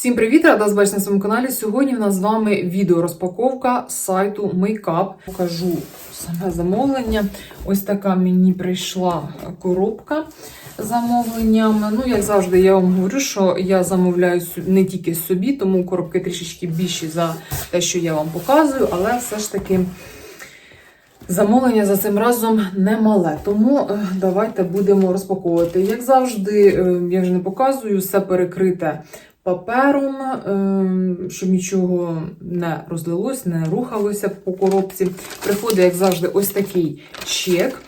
Всім привіт! Рада вас бачити на своєму каналі. Сьогодні в нас з вами відео розпаковка з сайту Makeup. Покажу саме замовлення. Ось така мені прийшла коробка з замовленням. Ну, як завжди, я вам говорю, що я замовляю не тільки собі, тому коробки трішечки більші за те, що я вам показую, але все ж таки. Замовлення за цим разом немале, тому е, давайте будемо розпаковувати. Як завжди, е, я вже не показую, все перекрите папером, е, щоб нічого не розлилось, не рухалося по коробці. Приходить, як завжди, ось такий чек,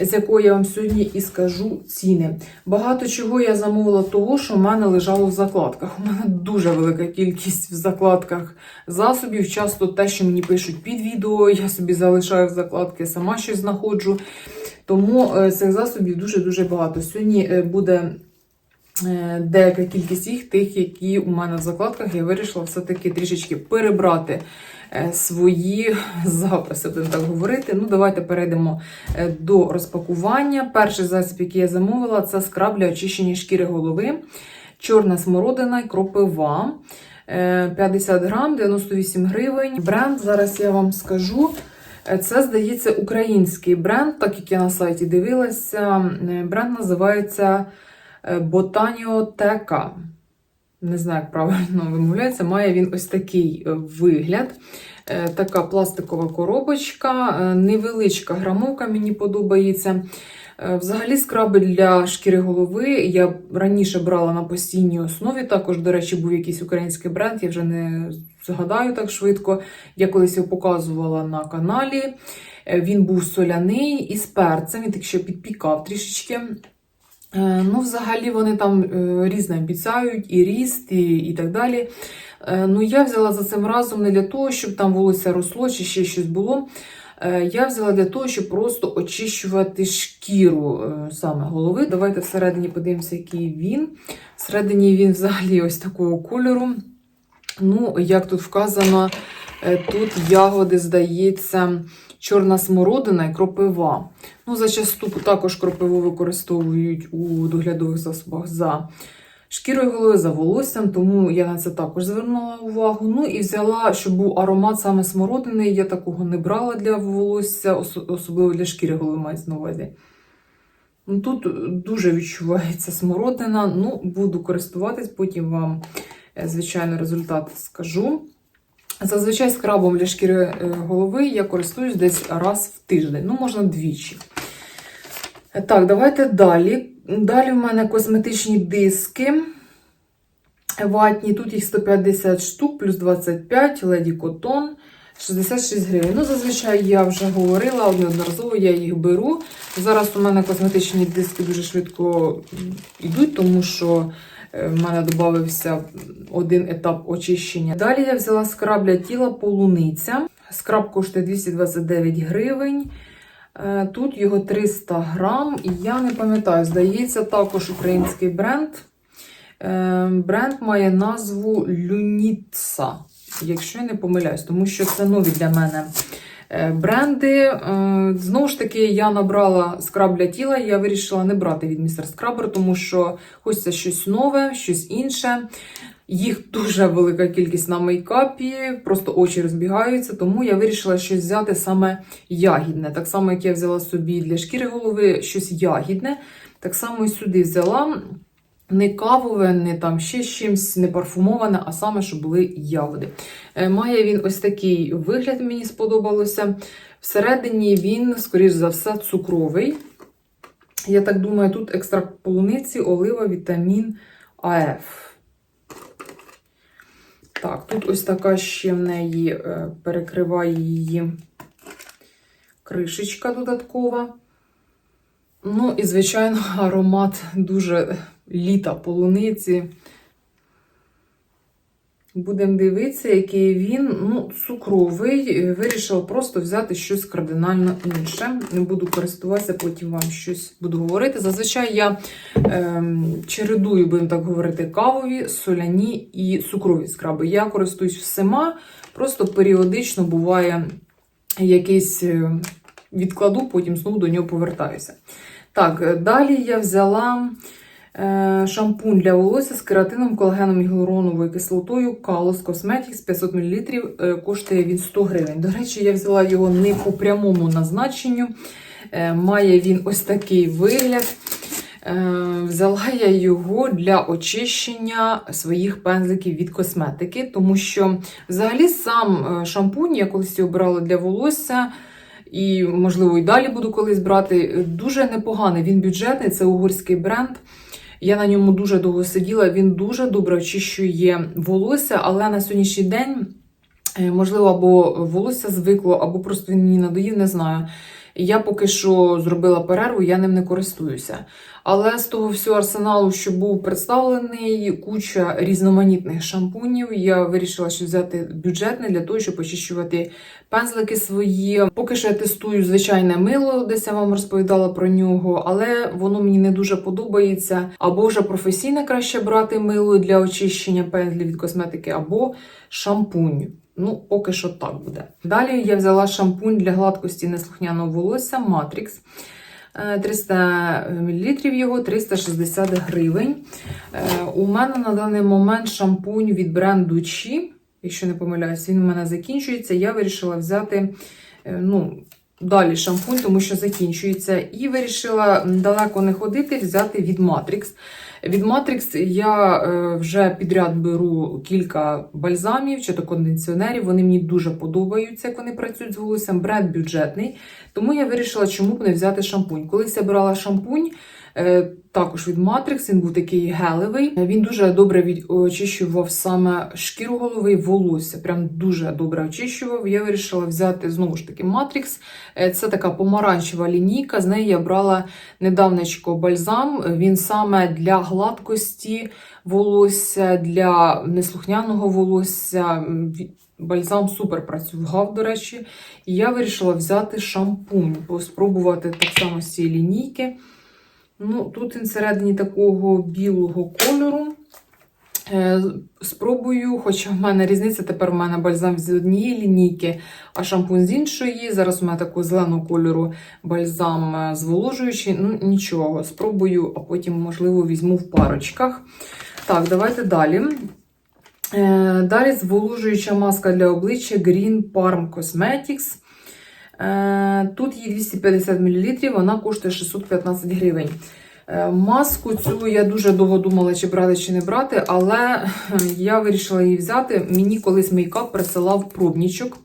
з якого я вам сьогодні і скажу ціни. Багато чого я замовила того, що в мене лежало в закладках. У мене дуже велика кількість в закладках засобів. Часто те, що мені пишуть під відео, я собі залишаю в закладки, сама щось знаходжу. Тому е, цих засобів дуже-дуже багато. Сьогодні е, буде деяка кількість їх, тих, які у мене в закладках, я вирішила все-таки трішечки перебрати е, свої записи, будемо так говорити. Ну, давайте перейдемо е, до розпакування. Перший засіб, який я замовила, це скраб для очищення шкіри голови, чорна смородина і кропива. Е, 50 грам, 98 гривень. Бренд, зараз я вам скажу. Е, Це, здається, український бренд, так як я на сайті дивилася. Е, Бренд називається е, Botanioteca. Не знаю, як правильно вимовляється. Має він ось такий е, вигляд. Е, Така пластикова коробочка, невеличка грамовка, мені подобається. Взагалі, скраби для шкіри голови я раніше брала на постійній основі. Також, до речі, був якийсь український бренд, я вже не згадаю так швидко. Я колись його показувала на каналі. Він був соляний і з перцем, він так ще підпікав трішечки. Е, Ну, взагалі, вони там е, різне обіцяють, і ріст, і, і так далі. Е, Ну, я взяла за цим разом не для того, щоб там волосся росло чи ще щось було. Я взяла для того, щоб просто очищувати шкіру саме голови. Давайте всередині подивимося, який він. Всередині він взагалі ось такого кольору. Ну, як тут вказано, тут ягоди, здається, чорна смородина і кропива. Ну, зачасту також кропиву використовують у доглядових засобах за шкірою голови, за волоссям, тому я на це також звернула увагу. Ну і взяла, щоб був аромат саме смородини. Я такого не брала для волосся, особливо для шкіри голови мається на увазі. Ну, Тут дуже відчувається смородина. Ну, буду користуватись, потім вам, е, звичайно, результат скажу. Зазвичай скрабом для шкіри е, голови я користуюсь десь раз в тиждень, ну, можна двічі. Так, давайте далі. Далі в мене косметичні диски. Ватні, тут їх 150 штук, плюс 25, леді котон, 66 гривень. Ну, зазвичай я вже говорила неодноразово, я їх беру. Зараз у мене косметичні диски дуже швидко йдуть, тому що в мене додався один етап очищення. Далі я взяла скраб для тіла полуниця. Скраб коштує 229 гривень. Е, Тут його 300 грам, і я не пам'ятаю, здається, також український бренд. Е, Бренд має назву Люніца, якщо я не помиляюсь, тому що це нові для мене е, бренди. Е, Знову ж таки, я набрала скраб для тіла, я вирішила не брати від містер Скрабер, тому що хочеться щось нове, щось інше. Їх дуже велика кількість на мейкапі, просто очі розбігаються, тому я вирішила щось взяти саме ягідне. Так само, як я взяла собі для шкіри голови щось ягідне, так само і сюди взяла не кавове, не там ще з чимсь, не парфумоване, а саме, щоб були ягоди. Е, Має він ось такий вигляд, мені сподобалося. Всередині він, скоріш за все, цукровий. Я так думаю, тут екстракт полуниці, олива, вітамін АФ. Так, тут ось така ще в неї е, перекриває її кришечка додаткова. Ну і, звичайно, аромат дуже літа полуниці. Будемо дивитися, який він. Ну, цукровий. Е, Вирішила просто взяти щось кардинально інше. Не буду користуватися, потім вам щось буду говорити. Зазвичай я ем, чередую, будемо так говорити, кавові, соляні і цукрові скраби. Я користуюсь всіма, просто періодично буває якийсь е, відкладу, потім знову до нього повертаюся. Так, е, далі я взяла Е, Шампунь для волосся з кератином, колагеном і гіалуроновою кислотою Kalos Cosmetics 500 мл. Е, Коштує він 100 гривень. До речі, я взяла його не по прямому назначенню. Е, Має він ось такий вигляд. Е, Взяла я його для очищення своїх пензликів від косметики, тому що взагалі сам е, шампунь я колись його брала для волосся. І, можливо, і далі буду колись брати. Дуже непоганий. Він бюджетний, це угорський бренд. Я на ньому дуже довго сиділа. Він дуже добре очищує волосся, але на сьогоднішній день, е, можливо, або волосся звикло, або просто він мені надоїв, не знаю. Я поки що зробила перерву, я ним не користуюся. Але з того всього арсеналу, що був представлений, куча різноманітних шампунів, я вирішила що взяти бюджетний для того, щоб очищувати пензлики свої. Поки що я тестую звичайне мило, десь я вам розповідала про нього, але воно мені не дуже подобається. Або вже професійне краще брати мило для очищення пензлів від косметики, або шампунь. Ну, поки що так буде. Далі я взяла шампунь для гладкості неслухняного волосся Matrix. Е, 300 мл його 360 гривень. Е, У мене на даний момент шампунь від бренду Chi. Якщо не помиляюсь, він у мене закінчується. Я вирішила взяти е, ну, далі шампунь, тому що закінчується. І вирішила далеко не ходити, взяти від Matrix. Від Matrix я е, вже підряд беру кілька бальзамів чи то кондиціонерів. Вони мені дуже подобаються, як вони працюють з волоссям. Бренд бюджетний. Тому я вирішила, чому б не взяти шампунь. Колись я брала шампунь. Е, Також від Matrix, він був такий гелевий. Він дуже добре очищував саме шкіру голови волосся. Прям дуже добре очищував. Я вирішила взяти знову ж таки Matrix. Е, Це така помаранчева лінійка. З неї я брала недавнечко бальзам. Він саме для гладкості волосся, для неслухняного волосся. Бальзам супер працював, до речі. І я вирішила взяти шампунь, спробувати так само з цієї лінійки. Ну, тут він всередині такого білого кольору. Е, Спробую, хоча в мене різниця, тепер у мене бальзам з однієї лінійки, а шампунь з іншої. Зараз у мене такого зеленого кольору бальзам е, зволожуючий. Ну, нічого, спробую, а потім, можливо, візьму в парочках. Так, давайте далі. Е, Далі зволожуюча маска для обличчя Green Parm Cosmetics. Е, Тут її 250 мл, вона коштує 615 гривень. Е, Маску цю я дуже довго думала, чи брати, чи не брати, але я вирішила її взяти. Мені колись мейкап присилав пробнічок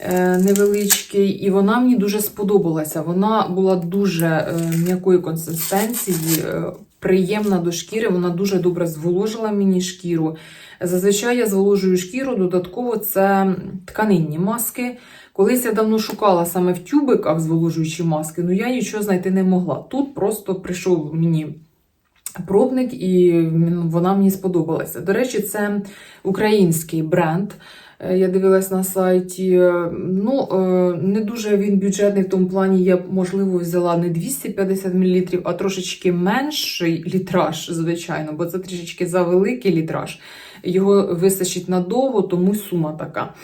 е, невеличкий, і вона мені дуже сподобалася. Вона була дуже е, м'якої консистенції, е, приємна до шкіри, вона дуже добре зволожила мені шкіру. Зазвичай я зволожую шкіру, додатково це тканинні маски. Колись я давно шукала саме в тюбиках зволожуючі маски, але я нічого знайти не могла. Тут просто прийшов мені пробник, і вона мені сподобалася. До речі, це український бренд. Е, Я дивилась на сайті. Ну, е, не дуже він бюджетний в тому плані. Я, можливо, взяла не 250 мл, а трошечки менший літраж, звичайно, бо це трішечки завеликий літраж. Його вистачить надовго, тому сума така.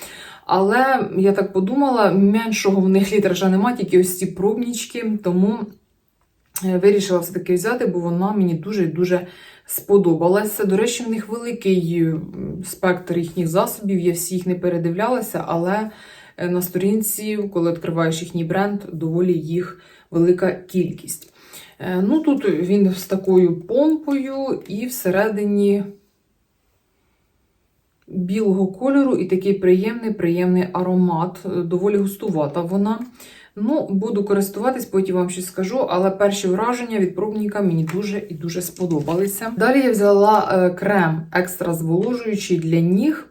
Але я так подумала, меншого в них літража нема, тільки ось ці пробнічки, тому е, вирішила все-таки взяти, бо вона мені дуже-дуже сподобалася. До речі, в них великий спектр їхніх засобів, я всі їх не передивлялася, але е, на сторінці, коли відкриваєш їхній бренд, доволі їх велика кількість. Е, Ну, тут він з такою помпою і всередині білого кольору і такий приємний, приємний аромат. Е, Доволі густувата вона. Ну, буду користуватись, потім вам щось скажу, але перші враження від пробника мені дуже і дуже сподобалися. Далі я взяла е, крем екстра зволожуючий для ніг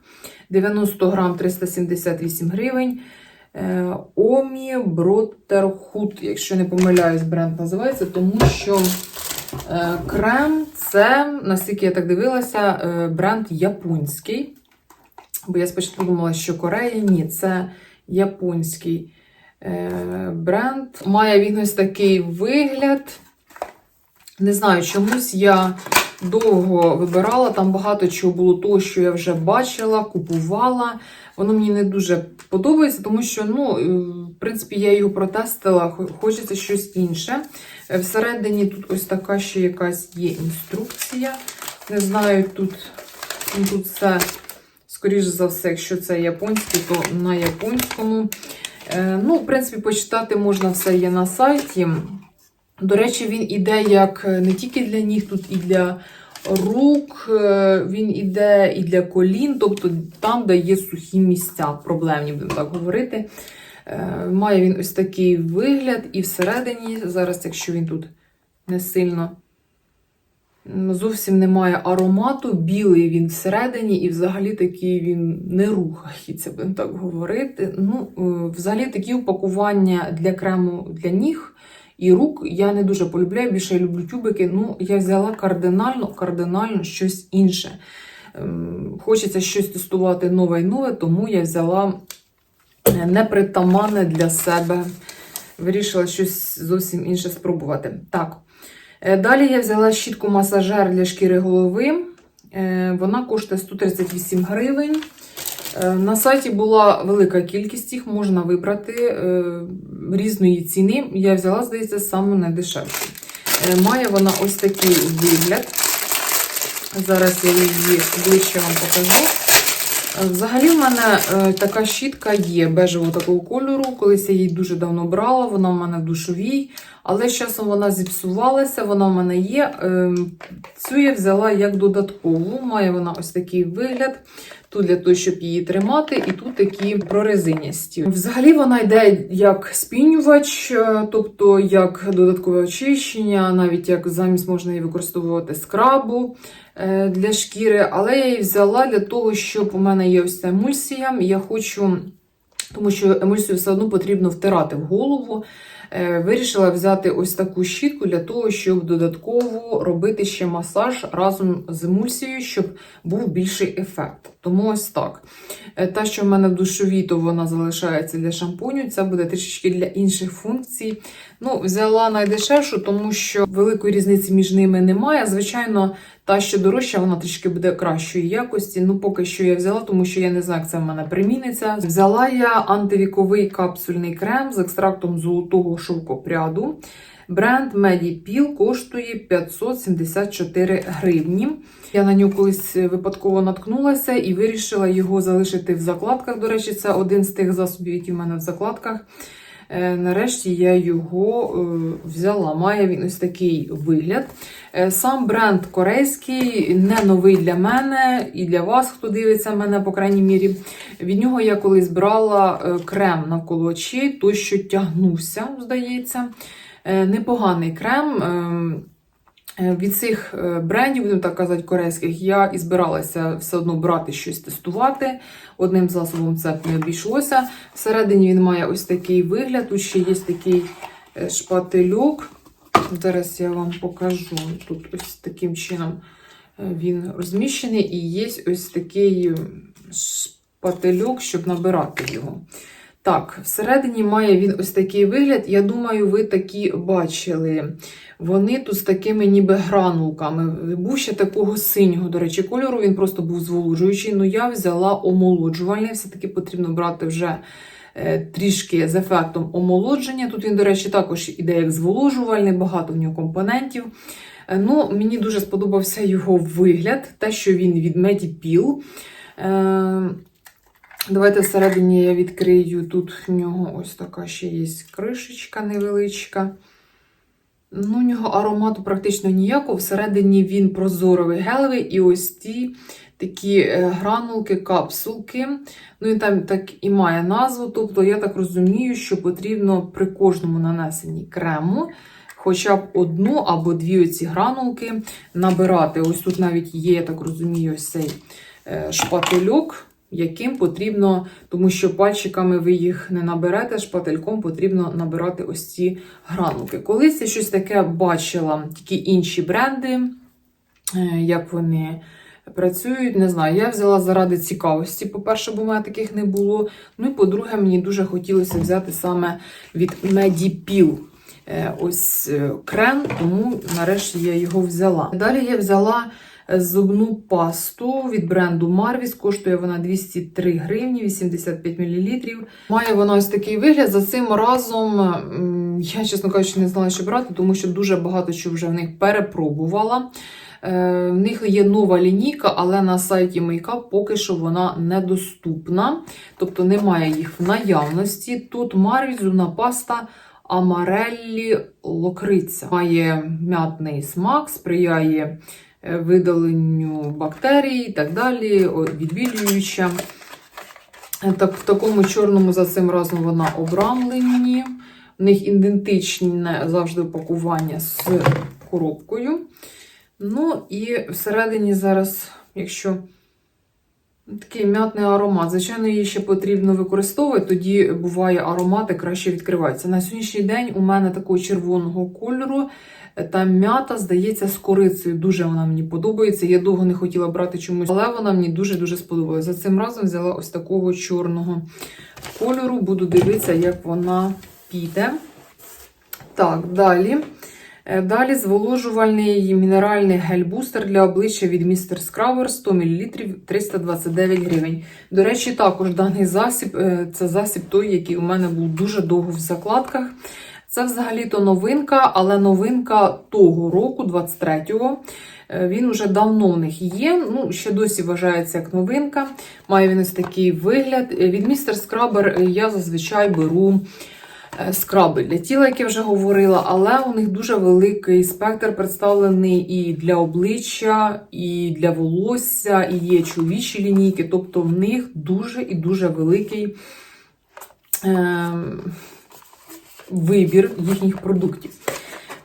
90 грам 378 гривень. Е, Омі Броттерхуд, якщо не помиляюсь, бренд називається, тому що крем це, наскільки я так дивилася, бренд японський. Бо я спочатку думала, що Корея ні, це японський е, бренд. Має він ось такий вигляд. Не знаю, чомусь я довго вибирала. Там багато чого було того, що я вже бачила, купувала. Воно мені не дуже подобається, тому що, ну, е, в принципі, я його протестила, хочеться щось інше. Е, Всередині тут ось така ще якась є інструкція. Не знаю, тут, тут все, скоріш за все, якщо це японське, то на японському. Е, Ну, в принципі, почитати можна все є на сайті. До речі, він іде як е, не тільки для ніг, тут і для рук, е, він іде і для колін, тобто там, де є сухі місця, проблемні, будемо так говорити. Має він ось такий вигляд, і всередині, зараз, якщо він тут не сильно зовсім немає аромату, білий він всередині, і взагалі такий він не рухається, будемо так говорити. Ну, е, взагалі такі упакування для крему для ніг і рук я не дуже полюбляю. Більше я люблю тюбики. Ну, я взяла кардинально, кардинально щось інше. Ем, Хочеться щось тестувати нове і нове, тому я взяла е, непритаманне для себе. Вирішила щось зовсім інше спробувати. Так. Е, Далі я взяла щітку масажер для шкіри голови. Е, Вона коштує 138 гривень. Е, На сайті була велика кількість їх, можна вибрати різної ціни. Я взяла, здається, саме найдешевшу. Має вона ось такий вигляд. Зараз я її ближче вам покажу. Е, Взагалі, в мене е, така щітка є бежевого такого кольору. Колись я її дуже давно брала, вона в мене в душовій, але з часом вона зіпсувалася, вона в мене є. Ем, Цю я взяла як додаткову. Має вона ось такий вигляд. Тут для того, щоб її тримати, і тут такі прорезинясті. Взагалі вона йде як спінювач, е, тобто як додаткове очищення, навіть як замість можна її використовувати скрабу для шкіри. Але я її взяла для того, щоб у мене є ось ця емульсія. Я хочу, тому що емульсію все одно потрібно втирати в голову. Е, Вирішила взяти ось таку щітку для того, щоб додатково робити ще масаж разом з емульсією, щоб був більший ефект. Тому ось так. Е, Та, що в мене в душовій, то вона залишається для шампуню. Це буде трішечки для інших функцій. Ну, взяла найдешевшу, тому що великої різниці між ними немає. Звичайно, та, що дорожча, вона трішки буде кращої якості. Ну, поки що я взяла, тому що я не знаю, як це в мене приміниться. Взяла я антивіковий капсульний крем з екстрактом золотого шовкопряду. Бренд Medipil коштує 574 гривні. Я на нього колись випадково наткнулася і вирішила його залишити в закладках. До речі, це один з тих засобів, які в мене в закладках. Е, Нарешті я його е, взяла. Має він ось такий вигляд. Е, Сам бренд корейський, не новий для мене і для вас, хто дивиться мене, по крайній мірі. Від нього я колись брала крем навколо очей, той, що тягнувся, здається. Непоганий крем. Е, Від цих е, брендів, будемо так казати, корейських, я і збиралася все одно брати щось тестувати. Одним засобом це не обійшлося. Всередині він має ось такий вигляд. Тут ще є такий е, шпательок. Зараз я вам покажу. Тут ось таким чином він розміщений, і є ось такий шпательок, щоб набирати його. Так, всередині має він ось такий вигляд. Я думаю, ви такі бачили. Вони тут з такими ніби гранулками. Був ще такого синього, до речі, кольору, він просто був зволожуючий. Ну я взяла омолоджувальний, все-таки потрібно брати вже е, трішки з ефектом омолодження. Тут він, до речі, також іде як зволожувальний, багато в нього компонентів. Е, Ну, Мені дуже сподобався його вигляд, те, що він від. Е, Давайте всередині я відкрию. Тут в нього ось така ще є кришечка невеличка. Ну, у нього аромату практично ніякого. Всередині він прозоровий гелевий, і ось ті такі е, гранулки, капсулки. Ну, і там так і має назву. Тобто, я так розумію, що потрібно при кожному нанесенні крему. Хоча б одну або дві оці гранулки набирати. Ось тут навіть є, я так розумію, ось цей е, шпательок, яким потрібно, тому що пальчиками ви їх не наберете, шпательком потрібно набирати ось ці гранулки. Колись я щось таке бачила, тільки інші бренди, е, як вони працюють, не знаю. Я взяла заради цікавості. По-перше, бо в мене таких не було. Ну і по-друге, мені дуже хотілося взяти саме від е, ось е, крем, тому нарешті я його взяла. Далі я взяла зубну пасту від бренду Marvis. Коштує вона 203 гривні, 85 мл. Має вона ось такий вигляд. За цим разом я, чесно кажучи, не знала, що брати, тому що дуже багато що вже в них перепробувала. Е, В них є нова лінійка, але на сайті Makeup поки що вона недоступна, тобто немає їх в наявності. Тут Marvis, зубна паста Амареллі Локриця. Має м'ятний смак, сприяє видаленню бактерій і так далі, відбілююча. Е, Так, в такому чорному за цим разом вона обрамлені. В них ідентичне завжди упакування з коробкою. Ну і всередині зараз, якщо такий м'ятний аромат, звичайно, її ще потрібно використовувати, тоді буває аромати краще відкриваються. На сьогоднішній день у мене такого червоного кольору. Та м'ята, здається, з корицею. Дуже вона мені подобається. Я довго не хотіла брати чомусь, але вона мені дуже-дуже сподобалась. За цим разом взяла ось такого чорного кольору. Буду дивитися, як вона піде. Так, далі. Е, Далі зволожувальний мінеральний гель-бустер для обличчя від Mr. Scrubber 100 мл 329 гривень. До речі, також даний засіб е, це засіб той, який у мене був дуже довго в закладках. Це взагалі-то новинка, але новинка того року, 23-го. Е, Він уже давно в них є. Ну, ще досі вважається як новинка. Має він ось такий вигляд. Е, Від Mr. Scrubber я зазвичай беру е, скраби для тіла, як я вже говорила, але у них дуже великий спектр представлений і для обличчя, і для волосся, і є чоловічі лінійки. Тобто в них дуже і дуже великий. ем, вибір їхніх продуктів.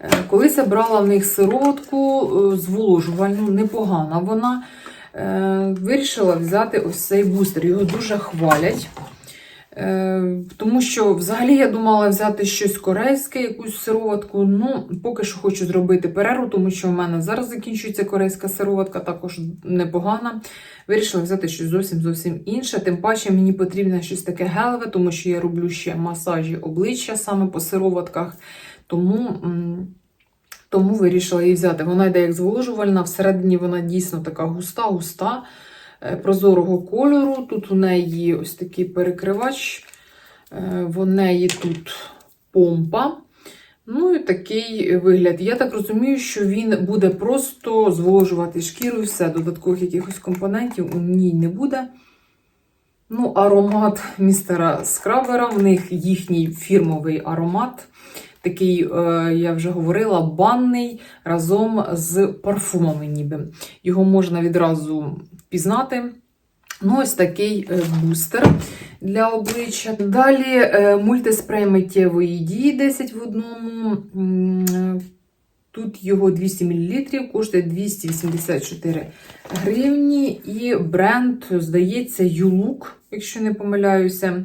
Е, Колись я брала в них сиротку е, зволожувальну, непогана вона. Е, Вирішила взяти ось цей бустер. Його дуже хвалять. Е, Тому що взагалі я думала взяти щось корейське, якусь сироватку. Ну, поки що хочу зробити перерву, тому що в мене зараз закінчується корейська сироватка, також непогана. Вирішила взяти щось зовсім зовсім інше. Тим паче мені потрібно щось таке гелеве, тому що я роблю ще масажі обличчя саме по сироватках. Тому, тому вирішила її взяти. Вона йде як зволожувальна, всередині вона дійсно така густа-густа, прозорого кольору. Тут у неї ось такий перекривач, е, в неї тут помпа. Ну і такий вигляд. Я так розумію, що він буде просто зволожувати шкіру і все. Додаткових якихось компонентів у ній не буде. Ну, аромат містера Скрабера, в них їхній фірмовий аромат. Такий, е, я вже говорила, банний разом з парфумами, ніби. Його можна відразу впізнати. Ну, ось такий е, бустер для обличчя. Далі е, мультиспрей миттєвої дії 10 в одному. Тут його 200 мл, коштує 284 гривні. І бренд, здається, Юлук, якщо не помиляюся.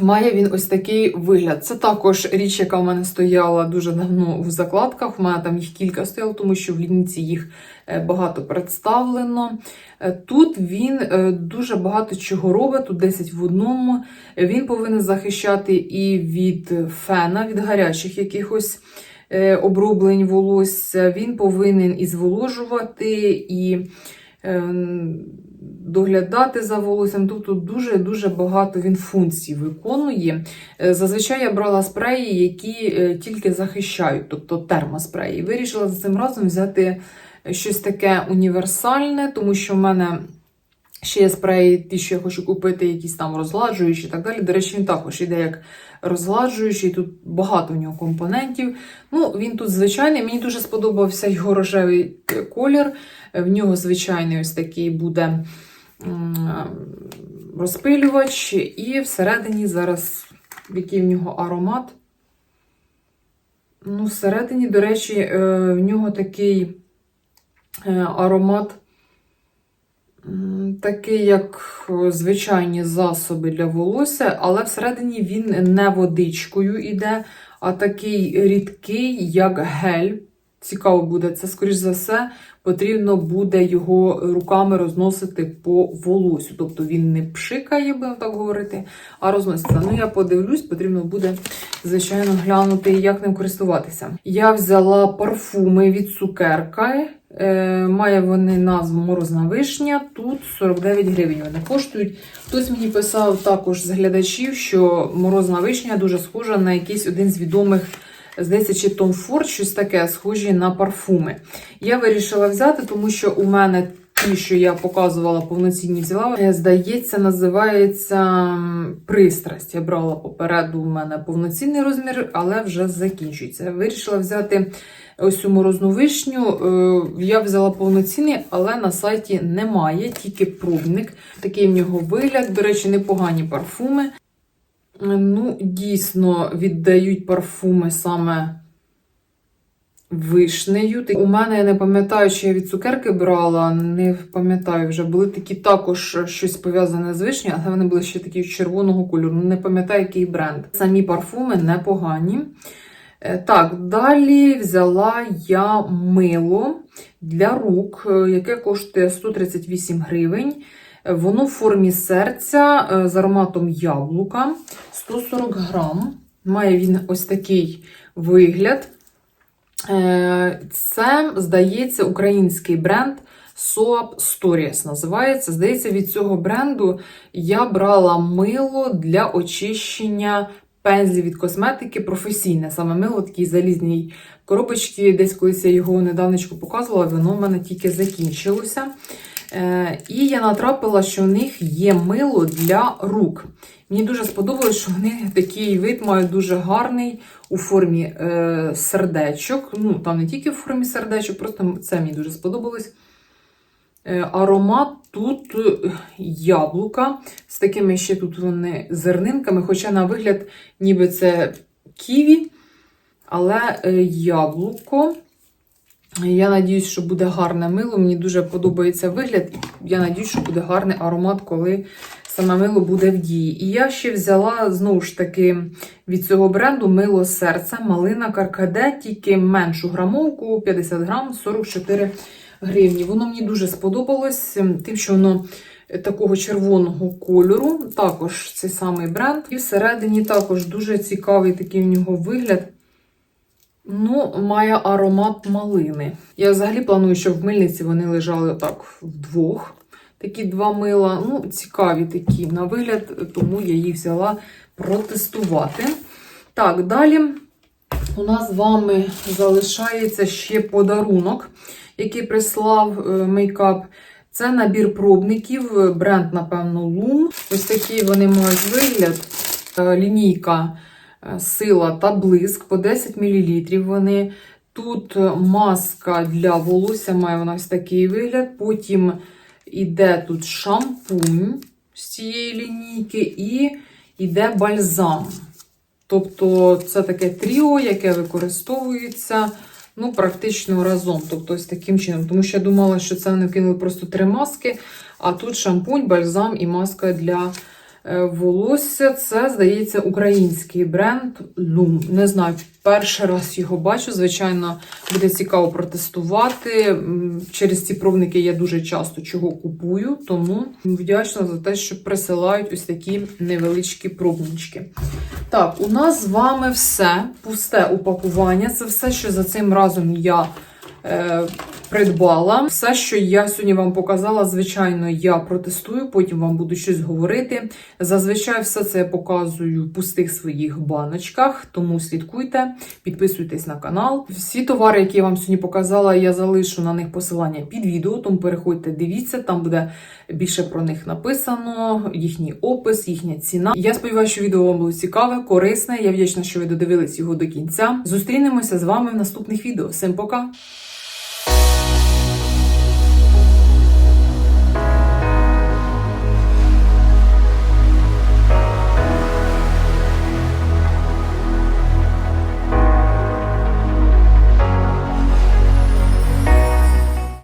Має він ось такий вигляд. Це також річ, яка в мене стояла дуже давно в закладках. У мене там їх кілька стояло, тому що в лінійці їх е, багато представлено. Е, Тут він е, дуже багато чого робить, тут 10 в одному. Він повинен захищати і від фена, від гарячих якихось оброблень волосся. Він повинен і зволожувати, і ем, доглядати за волоссям. Тобто дуже-дуже багато він функцій виконує. Е, Зазвичай я брала спреї, які е, тільки захищають, тобто термоспреї. Вирішила за цим разом взяти щось таке універсальне, тому що в мене. Ще є спреї, ті, що я хочу купити, якісь там розгладжуючі і так далі. До речі, він також іде як розгладжуючий, тут багато в нього компонентів. Ну, він тут звичайний. Мені дуже сподобався його рожевий колір. В нього звичайний ось такий буде розпилювач, і всередині зараз який в нього аромат. Ну, всередині, до речі, е, в нього такий е, аромат. М, Такий, як е, звичайні засоби для волосся, але всередині він не водичкою йде, а такий рідкий, як гель цікаво буде, це, скоріш за все, потрібно буде його руками розносити по волосю. Тобто він не пшикає, будемо так говорити, а розноситься. Ну, я подивлюсь, потрібно буде, звичайно, глянути, як ним користуватися. Я взяла парфуми від цукерка. Е, має вони назву Морозна вишня. Тут 49 гривень вони коштують. Хтось мені писав також з глядачів, що морозна вишня дуже схожа на якийсь один з відомих, здається, чи Tom Ford, щось таке, схожі на парфуми. Я вирішила взяти, тому що у мене ті, що я показувала повноцінні взяла, е, здається, називається пристрасть. Я брала попереду у мене повноцінний розмір, але вже закінчується. Вирішила взяти ось цю морозну вишню. Е, Я взяла повноцінний, але на сайті немає, тільки пробник. Такий в нього вигляд. До речі, непогані парфуми. Е, Ну, дійсно віддають парфуми саме вишнею. У мене я не пам'ятаю, чи я від цукерки брала, не пам'ятаю вже. Були такі також щось пов'язане з вишнею, але вони були ще такі червоного кольору. Ну, Не пам'ятаю, який бренд. Самі парфуми непогані. Е, Так, далі взяла я мило для рук, е, яке коштує 138 гривень. Е, Воно в формі серця з ароматом яблука 140 грам. Має він ось такий вигляд. Це, здається, український бренд Soap Stories називається. Здається, від цього бренду я брала мило для очищення пензлів від косметики професійне. Саме мило такій залізній коробочці. Десь колись я його недавнечко показувала, воно в мене тільки закінчилося. Е, І я натрапила, що в них є мило для рук. Мені дуже сподобалось, що вони такий вид мають дуже гарний у формі е, сердечок. Ну, там не тільки в формі сердечок, просто це мені дуже сподобалось. Е, аромат тут е, яблука з такими ще тут вони зернинками, хоча на вигляд, ніби це ківі, але е, яблуко. Я надіюсь, що буде гарне мило. Мені дуже подобається вигляд. Я надіюсь, що буде гарний аромат, коли саме мило буде в дії. І я ще взяла знову ж таки від цього бренду мило серця, малина каркаде, тільки меншу грамовку, 50 грам, 44 гривні. Воно мені дуже сподобалось, тим, що воно такого червоного кольору. Також цей самий бренд. І всередині також дуже цікавий такий в нього вигляд. Ну, має аромат малини. Я взагалі планую, щоб в мильниці вони лежали отак вдвох. Такі два мила. Ну, цікаві такі на вигляд, тому я їх взяла протестувати. Так, далі у нас з вами залишається ще подарунок, який прислав е, мейкап. Це набір пробників, е, бренд, напевно, Loom. Ось такий вони мають вигляд. Е, Лінійка сила та блиск по 10 мл. Вони тут маска для волосся, має вона ось такий вигляд. Потім іде тут шампунь з цієї лінійки, і йде бальзам. Тобто це таке тріо, яке використовується ну, практично разом. Тобто ось таким чином. Тому що я думала, що це вони кинули просто три маски, а тут шампунь, бальзам і маска для волосся. Це, здається, український бренд Loom. Не знаю, перший раз його бачу. Звичайно, буде цікаво протестувати. Через ці пробники я дуже часто чого купую, тому вдячна за те, що присилають ось такі невеличкі пробнички. Так, у нас з вами все пусте упакування. Це все, що за цим разом я е, придбала. Все, що я сьогодні вам показала, звичайно, я протестую, потім вам буду щось говорити. Зазвичай все це я показую в пустих своїх баночках, тому слідкуйте, підписуйтесь на канал. Всі товари, які я вам сьогодні показала, я залишу на них посилання під відео, тому переходьте, дивіться, там буде більше про них написано, їхній опис, їхня ціна. Я сподіваюся, що відео вам було цікаве, корисне. Я вдячна, що ви додивились його до кінця. Зустрінемося з вами в наступних відео. Всім пока!